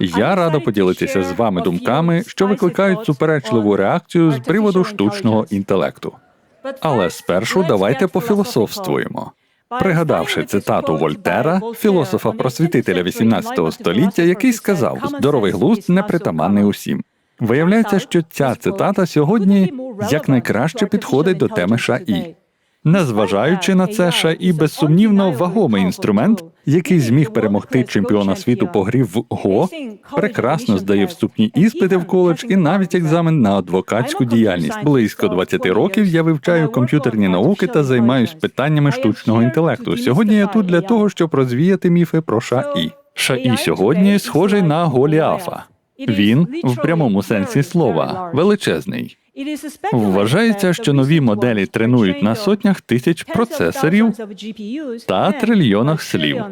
Я радо поділитися з вами думками, що викликають суперечливу реакцію з приводу штучного інтелекту. Але спершу давайте пофілософствуємо. Пригадавши цитату Вольтера, філософа просвітителя 18 століття, який сказав: здоровий глузд непритаманний усім. Виявляється, що ця цитата сьогодні якнайкраще підходить до теми ШАІ. Незважаючи на це, ШАІ безсумнівно вагомий інструмент, який зміг перемогти чемпіона світу по грі в ГО, прекрасно здає вступні іспити в коледж і навіть екзамен на адвокатську діяльність. Близько 20 років я вивчаю комп'ютерні науки та займаюсь питаннями штучного інтелекту. Сьогодні я тут для того, щоб розвіяти міфи про ШАІ. ШАІ сьогодні схожий на Голіафа. Він в прямому сенсі слова величезний. Вважається, що нові моделі тренують на сотнях тисяч процесорів та трильйонах слів.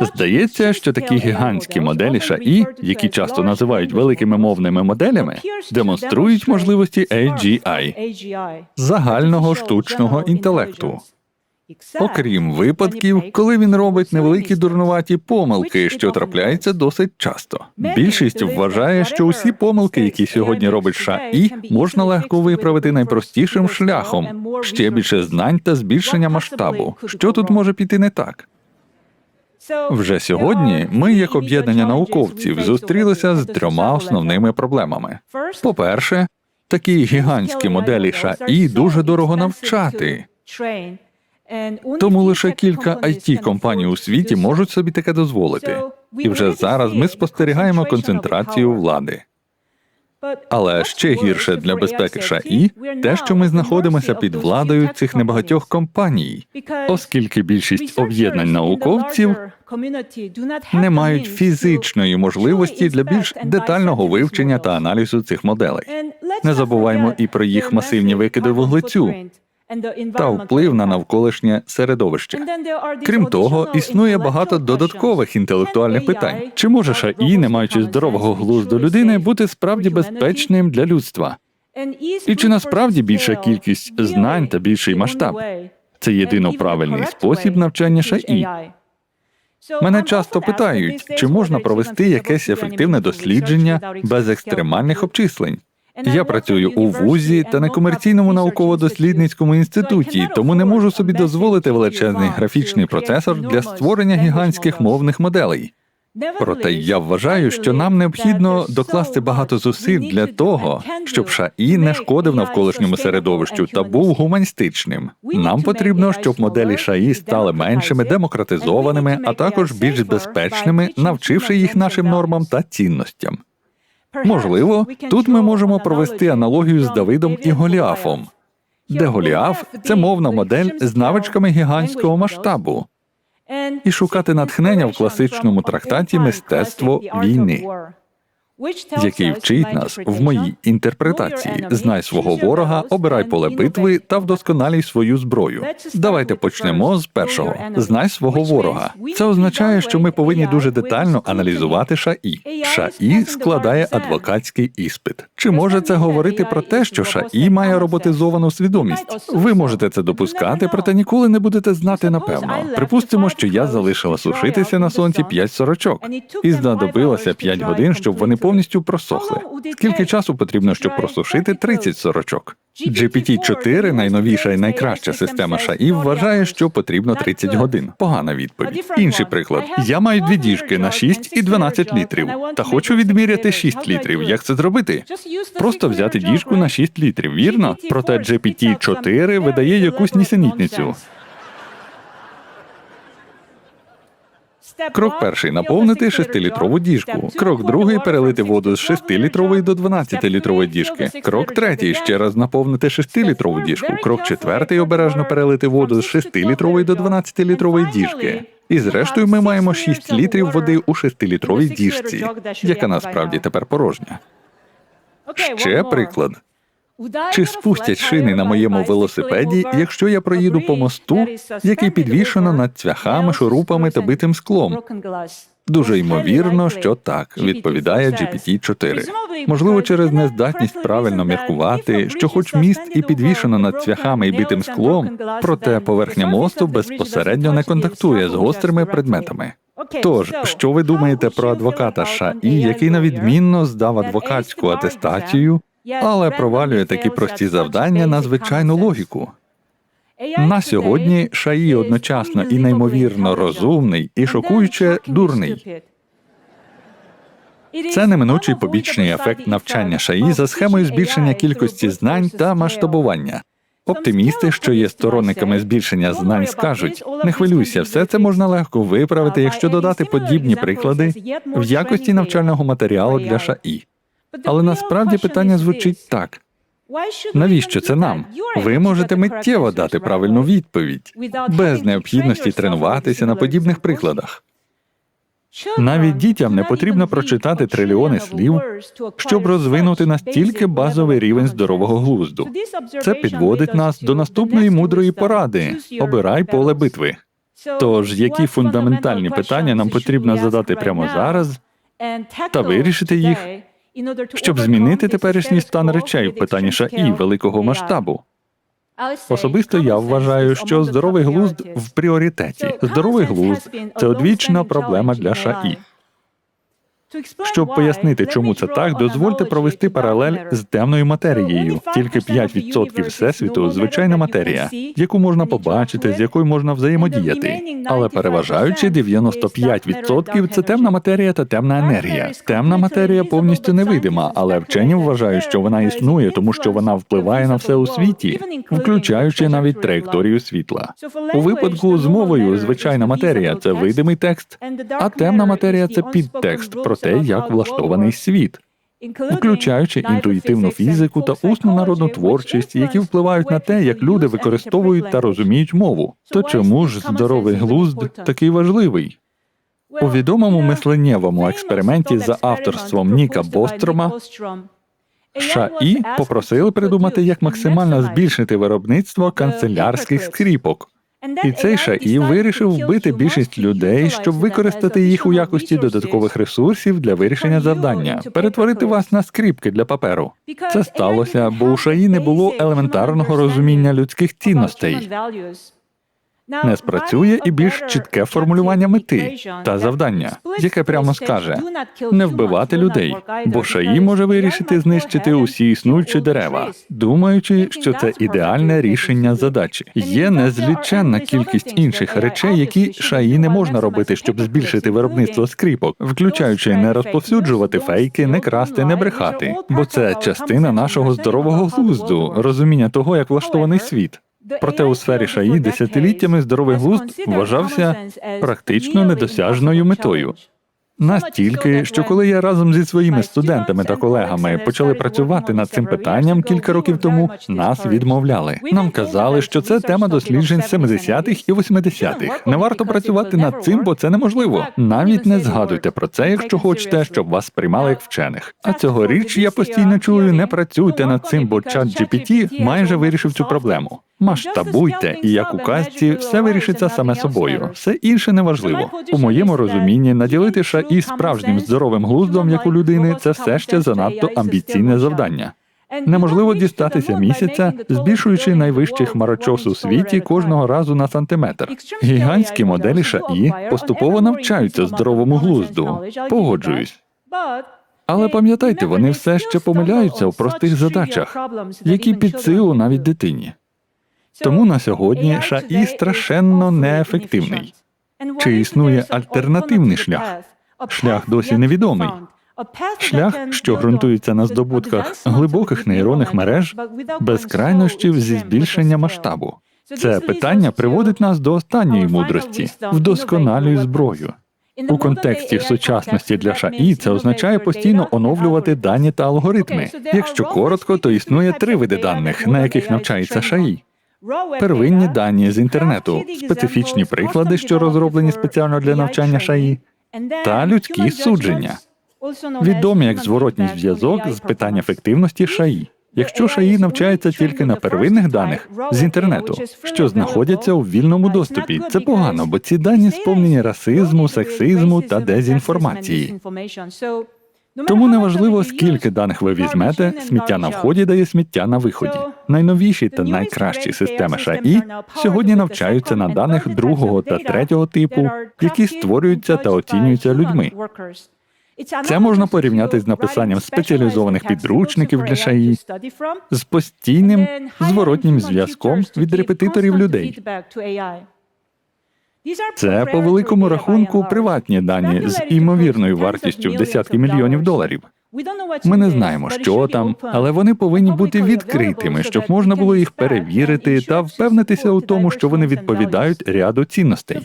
Здається, що такі гігантські моделі ШАІ, які часто називають великими мовними моделями, демонструють можливості AGI – загального штучного інтелекту. Окрім випадків, коли він робить невеликі дурнуваті помилки, що трапляються досить часто. Більшість вважає, що усі помилки, які сьогодні робить ШАІ, можна легко виправити найпростішим шляхом ще більше знань та збільшення масштабу. Що тут може піти не так? Вже сьогодні ми, як об'єднання науковців, зустрілися з трьома основними проблемами. По-перше, такі гігантські моделі ШАІ дуже дорого навчати. Тому лише кілька it компаній у світі можуть собі таке дозволити. І вже зараз ми спостерігаємо концентрацію влади. Але ще гірше для безпеки ШАІ те, що ми знаходимося під владою цих небагатьох компаній, оскільки більшість об'єднань науковців не мають фізичної можливості для більш детального вивчення та аналізу цих моделей. Не забуваймо і про їх масивні викиди вуглецю та вплив на навколишнє середовище. Крім того, існує багато додаткових інтелектуальних питань. Чи може ШАІ, не маючи здорового глузду людини, бути справді безпечним для людства? І чи насправді більша кількість знань та більший масштаб? Це єдино правильний спосіб навчання ШАІ. Мене часто питають, чи можна провести якесь ефективне дослідження без екстремальних обчислень. Я працюю у вузі та некомерційному науково-дослідницькому інституті, тому не можу собі дозволити величезний графічний процесор для створення гігантських мовних моделей. Проте я вважаю, що нам необхідно докласти багато зусиль для того, щоб ШАІ не шкодив навколишньому середовищу та був гуманістичним. Нам потрібно, щоб моделі ШАІ стали меншими, демократизованими, а також більш безпечними, навчивши їх нашим нормам та цінностям. Можливо, тут ми можемо провести аналогію з Давидом і Голіафом, де Голіаф це мовна модель з навичками гігантського масштабу, і шукати натхнення в класичному трактаті Мистецтво війни який вчить нас в моїй інтерпретації. Знай свого ворога, обирай поле битви та вдосконалій свою зброю. Давайте почнемо з першого. Знай свого ворога. Це означає, що ми повинні дуже детально аналізувати ШАІ. ШАІ складає адвокатський іспит. Чи може це говорити про те, що ШАІ має роботизовану свідомість? Ви можете це допускати, проте ніколи не будете знати напевно. Припустимо, що я залишила сушитися на сонці 5 сорочок, і знадобилося 5 годин, щоб вони повністю просохли. Скільки часу потрібно, щоб просушити 30 сорочок? GPT-4, найновіша і найкраща система ШАІ, вважає, що потрібно 30 годин. Погана відповідь. Інший приклад: я маю дві діжки на 6 і 12 літрів, та хочу відміряти 6 літрів. Як це зробити? Просто взяти діжку на 6 літрів, вірно? Проте GPT-4 видає якусь нісенітницю. Крок перший наповнити 6-літрову діжку. Крок другий перелити воду з 6-літрової до 12-літрової діжки. Крок третій ще раз наповнити 6-літрову діжку. Крок четвертий обережно перелити воду з 6-літрової до 12-літрової діжки. І зрештою ми маємо 6 літрів води у 6-літровій діжці, яка насправді тепер порожня. Ще приклад. Чи спустять шини на моєму велосипеді, якщо я проїду по мосту, який підвішено над цвяхами, шурупами та битим склом? Дуже ймовірно, що так, відповідає GPT-4. Можливо, через нездатність правильно міркувати, що, хоч міст і підвішено над цвяхами і битим склом, проте поверхня мосту безпосередньо не контактує з гострими предметами. Тож, що ви думаєте про адвоката США, і який на відмінно здав адвокатську атестацію, але провалює такі прості завдання на звичайну логіку? На сьогодні Шаї одночасно і неймовірно розумний, і шокуюче дурний. Це неминучий побічний ефект навчання шаї за схемою збільшення кількості знань та масштабування. Оптимісти, що є сторонниками збільшення знань, скажуть: не хвилюйся, все це можна легко виправити, якщо додати подібні приклади в якості навчального матеріалу для ШАІ. Але насправді питання звучить так: навіщо це нам? Ви можете миттєво дати правильну відповідь без необхідності тренуватися на подібних прикладах. Навіть дітям не потрібно прочитати трильйони слів, щоб розвинути настільки базовий рівень здорового глузду. Це підводить нас до наступної мудрої поради: обирай поле битви. Тож, які фундаментальні питання нам потрібно задати прямо зараз та вирішити їх, щоб змінити теперішній стан речей в питанні ШАІ великого масштабу? Особисто я вважаю, що здоровий глузд в пріоритеті. Здоровий глузд це одвічна проблема для ШАІ. Щоб пояснити, чому це так, дозвольте провести паралель з темною матерією. Тільки 5% всесвіту звичайна матерія, яку можна побачити, з якою можна взаємодіяти. Але переважаючи 95% – це темна матерія та темна енергія. Темна матерія повністю невидима, але вчені вважають, що вона існує, тому що вона впливає на все у світі, включаючи навіть траєкторію світла. У випадку з мовою звичайна матерія це видимий текст, а темна матерія це підтекст про те, як влаштований світ, включаючи інтуїтивну фізику та усну народну творчість, які впливають на те, як люди використовують та розуміють мову. То чому ж здоровий глузд такий важливий? У відомому мисленнєвому експерименті за авторством Ніка Бострома ШАІ попросили придумати, як максимально збільшити виробництво канцелярських скріпок. І цей ШАІ вирішив вбити більшість людей, щоб використати їх у якості додаткових ресурсів для вирішення завдання, перетворити вас на скріпки для паперу. Це сталося, бо у шаї не було елементарного розуміння людських цінностей. Не спрацює і більш чітке формулювання мети та завдання, яке прямо скаже не вбивати людей, бо шаї може вирішити знищити усі існуючі дерева, думаючи, що це ідеальне рішення задачі. Є незліченна кількість інших речей, які шаї не можна робити, щоб збільшити виробництво скріпок, включаючи не розповсюджувати фейки, не красти, не брехати, бо це частина нашого здорового глузду, розуміння того, як влаштований світ. Проте у сфері шаї десятиліттями здоровий глузд вважався практично недосяжною метою. Настільки, що коли я разом зі своїми студентами та колегами почали працювати над цим питанням кілька років тому, нас відмовляли. Нам казали, що це тема досліджень 70-х і 80-х. Не варто працювати над цим, бо це неможливо. Навіть не згадуйте про це, якщо хочете, щоб вас сприймали як вчених. А цьогоріч я постійно чую: не працюйте над цим, бо чат GPT майже вирішив цю проблему. Масштабуйте, і як у казці, все вирішиться саме собою. Все інше неважливо. У моєму розумінні наділити ШАІ справжнім здоровим глуздом, як у людини, це все ще занадто амбіційне завдання. Неможливо дістатися місяця, збільшуючи найвищий хмарочос у світі кожного разу на сантиметр. Гігантські моделі ШАІ поступово навчаються здоровому глузду. Погоджуюсь. Але пам'ятайте, вони все ще помиляються у простих задачах, які під силу навіть дитині. Тому на сьогодні ШАІ страшенно неефективний. Чи існує альтернативний шлях? Шлях досі невідомий. Шлях, що ґрунтується на здобутках глибоких нейронних мереж, без крайнощів зі збільшення масштабу. Це питання приводить нас до останньої мудрості вдосконалюй зброю. У контексті сучасності для ШАІ це означає постійно оновлювати дані та алгоритми. Якщо коротко, то існує три види даних, на яких навчається ШАІ. Первинні дані з інтернету, специфічні приклади, що розроблені спеціально для навчання ШАІ, та людські судження, відомі як зворотній зв'язок з питань ефективності ШАІ. Якщо ШАІ навчається тільки на первинних даних з інтернету, що знаходяться у вільному доступі, це погано, бо ці дані сповнені расизму, сексизму та дезінформації. Тому неважливо, скільки даних ви візьмете, сміття на вході дає сміття на виході. Найновіші та найкращі системи ШАІ сьогодні навчаються на даних другого та третього типу, які створюються та оцінюються людьми. Це можна порівняти з написанням спеціалізованих підручників для ШАІ, з постійним зворотнім зв'язком від репетиторів людей. Це по великому рахунку приватні дані з імовірною вартістю в десятки мільйонів доларів. Ми не знаємо, що там, але вони повинні бути відкритими, щоб можна було їх перевірити та впевнитися у тому, що вони відповідають ряду цінностей.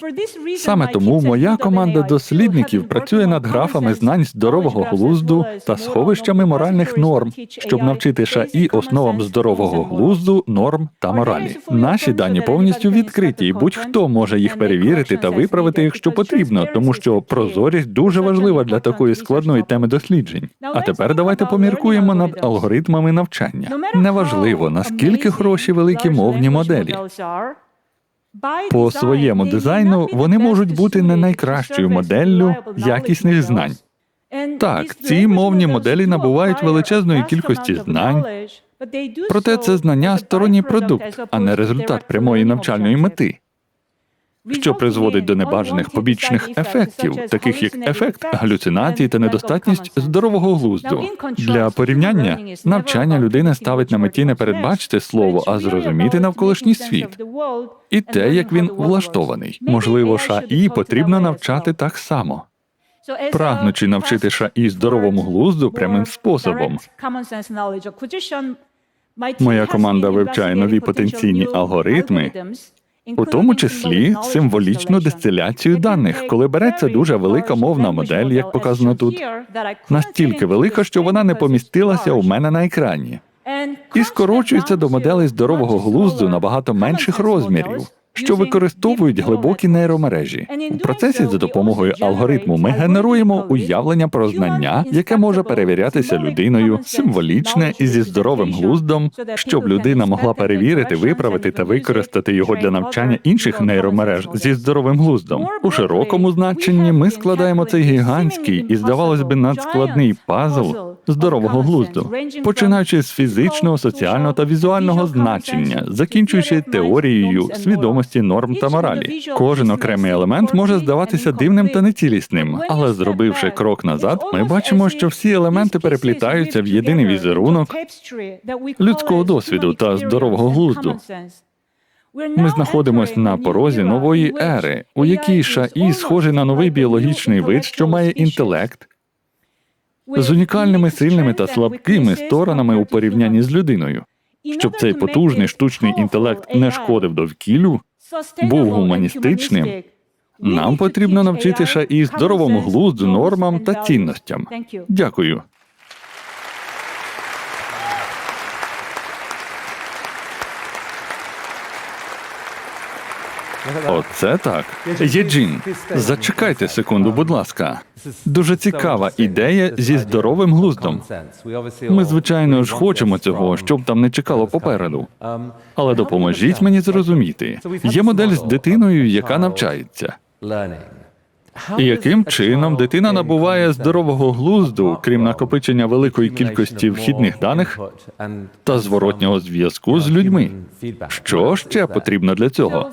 Саме тому моя команда дослідників працює над графами знань здорового глузду та сховищами моральних норм, щоб навчити ШАІ основам здорового глузду, норм та моралі. Наші дані повністю відкриті, і будь-хто може їх перевірити та виправити, якщо потрібно, тому що прозорість дуже важлива для такої складної теми досліджень. А тепер давайте поміркуємо над алгоритмами навчання. Неважливо наскільки хороші великі мовні моделі. По своєму дизайну вони можуть бути не найкращою моделлю якісних знань. Так, ці мовні моделі набувають величезної кількості знань, Проте це знання сторонній продукт, а не результат прямої навчальної мети, що призводить до небажаних побічних ефектів, таких як ефект галюцинацій та недостатність здорового глузду. Для порівняння навчання людини ставить на меті не передбачити слово, а зрозуміти навколишній світ і те, як він влаштований. Можливо, ШАІ потрібно навчати так само. Прагнучи навчити ШАІ здоровому глузду прямим способом. Моя команда вивчає нові потенційні алгоритми, У тому числі символічну дистиляцію даних, коли береться дуже велика мовна модель, як показано тут, настільки велика, що вона не помістилася у мене на екрані, і скорочується до моделей здорового глузду набагато менших розмірів, що використовують глибокі нейромережі. У процесі за допомогою алгоритму ми генеруємо уявлення про знання, яке може перевірятися людиною, символічне і зі здоровим глуздом, щоб людина могла перевірити, виправити та використати його для навчання інших нейромереж зі здоровим глуздом. У широкому значенні ми складаємо цей гігантський і, здавалось би, надскладний пазл здорового глузду, починаючи з фізичного, соціального та візуального значення, закінчуючи теорією свідомості норм та моралі. Кожен окремий елемент може здаватися дивним та нецілісним, але зробивши крок назад, ми бачимо, що всі елементи переплітаються в єдиний візерунок людського досвіду та здорового глузду. Ми знаходимося на порозі нової ери, у якій ШАІ схожий на новий біологічний вид, що має інтелект, з унікальними сильними та слабкими сторонами у порівнянні з людиною. Щоб цей потужний штучний інтелект не шкодив довкіллю, був гуманістичним, нам потрібно навчити ШАІ здоровому глузду, нормам та цінностям. Дякую. Оце так. Єджін, зачекайте секунду, будь ласка. Дуже цікава ідея зі здоровим глуздом. Ми, звичайно ж, хочемо цього, щоб там не чекало попереду. Але допоможіть мені зрозуміти. Є модель з дитиною, яка навчається. Яким чином дитина набуває здорового глузду, крім накопичення великої кількості вхідних даних та зворотнього зв'язку з людьми? Що ще потрібно для цього?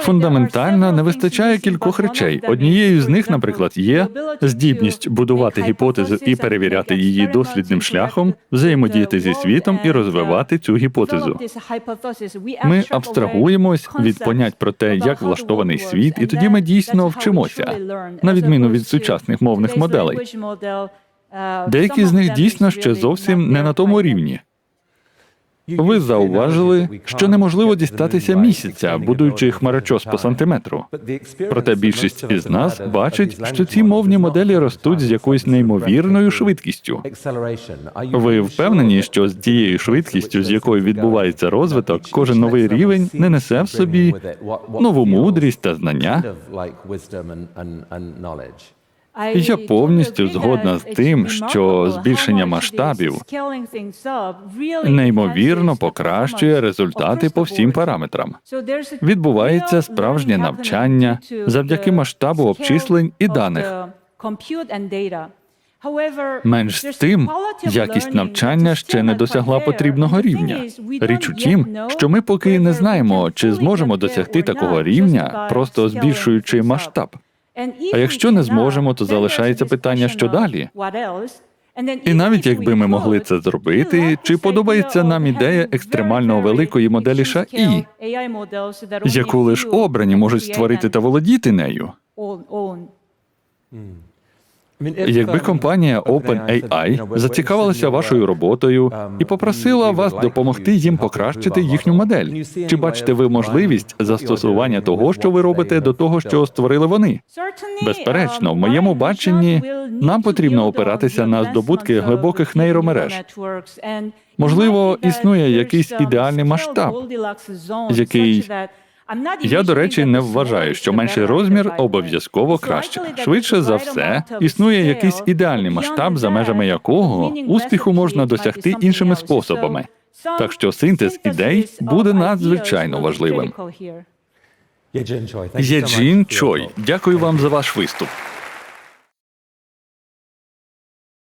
Фундаментально не вистачає кількох речей. Однією з них, наприклад, є здібність будувати гіпотезу і перевіряти її дослідним шляхом, взаємодіяти зі світом і розвивати цю гіпотезу. Ми абстрагуємось від понять про те, як влаштований світ, і тоді ми дійсно вчимося, на відміну від сучасних мовних моделей. Деякі з них дійсно ще зовсім не на тому рівні. Ви зауважили, що неможливо дістатися місяця, будуючи хмарочос по сантиметру. Проте більшість із нас бачить, що ці мовні моделі ростуть з якоюсь неймовірною швидкістю. Ви впевнені, що з тією швидкістю, з якою відбувається розвиток, кожен новий рівень не несе в собі нову мудрість та знання? Я повністю згодна з тим, що збільшення масштабів Неймовірно покращує результати по всім параметрам. Відбувається справжнє навчання завдяки масштабу обчислень і даних. Менш з тим, якість навчання ще не досягла потрібного рівня. Річ у тім, що ми поки не знаємо, чи зможемо досягти такого рівня, просто збільшуючи масштаб. А якщо не зможемо, то залишається питання, що далі. І навіть якби ми могли це зробити, чи подобається нам ідея екстремально великої моделі ШАІ, яку лише обрані можуть створити та володіти нею? Якби компанія OpenAI зацікавилася вашою роботою і попросила вас допомогти їм покращити їхню модель, чи бачите ви можливість застосування того, що ви робите, до того, що створили вони? Безперечно, в моєму баченні нам потрібно опиратися на здобутки глибоких нейромереж. Можливо, існує якийсь ідеальний масштаб, який Я, до речі, не вважаю, що менший розмір обов'язково краще. Швидше за все, існує якийсь ідеальний масштаб, за межами якого успіху можна досягти іншими способами. Так що синтез ідей буде надзвичайно важливим. Єджін Чой, дякую вам за ваш виступ.